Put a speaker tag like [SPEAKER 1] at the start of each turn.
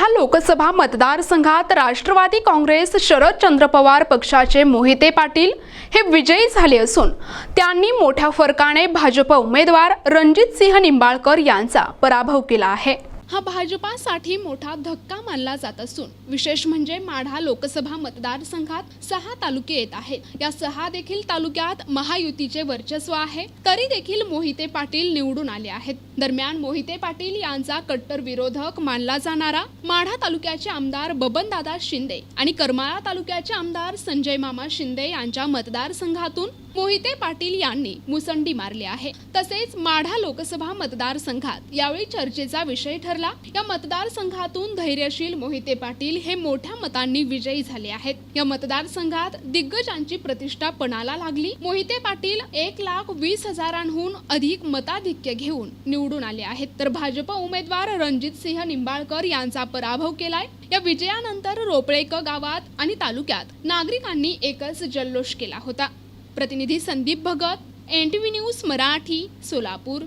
[SPEAKER 1] माढा लोकसभा मतदारसंघात राष्ट्रवादी काँग्रेस शरदचंद्र पवार पक्षाचे मोहिते पाटील हे विजयी झाले असून त्यांनी मोठ्या फरकाने भाजप उमेदवार रणजित सिंह निंबाळकर यांचा पराभव केला आहे. हा भाजपासाठी मोठा धक्का मानला जात असून विशेष म्हणजे माढा लोकसभा मतदारसंघात सहा तालुके येत आहेत. या सहा देखील तालुक्यात महायुतीचे वर्चस्व आहे. तरी देखील मोहिते पाटील निवडून आले आहेत. दरम्यान मोहिते पाटील यांचा कट्टर विरोधक मानला जाणारा माढा तालुक्याचे आमदार बबनदादा शिंदे आणि करमाळा तालुक्याचे आमदार संजय मामा शिंदे यांच्या मतदारसंघातून मोहिते पाटील यांनी मुसंडी मारली आहे. तसेच माढा लोकसभा मतदारसंघात यावेळी चर्चेचा विषय ठरला. या मतदारसंघातून धैर्यशील मोहिते पाटील हे मोठ्या मतांनी विजयी झाले आहेत. या मतदारसंघात दिग्गजांची प्रतिष्ठा पणाला लागली. मोहिते पाटील एक लाख वीस हजारांहून अधिक मताधिक्य घेऊन निवडून आले आहेत. तर भाजप उमेदवार रणजित सिंह निंबाळकर यांचा पराभव केलाय. या विजयानंतर रोपळेक गावात आणि तालुक्यात नागरिकांनी एकच जल्लोष केला होता. प्रतिनिधी Sandeep Bhagat N T V news Marathi Solapur.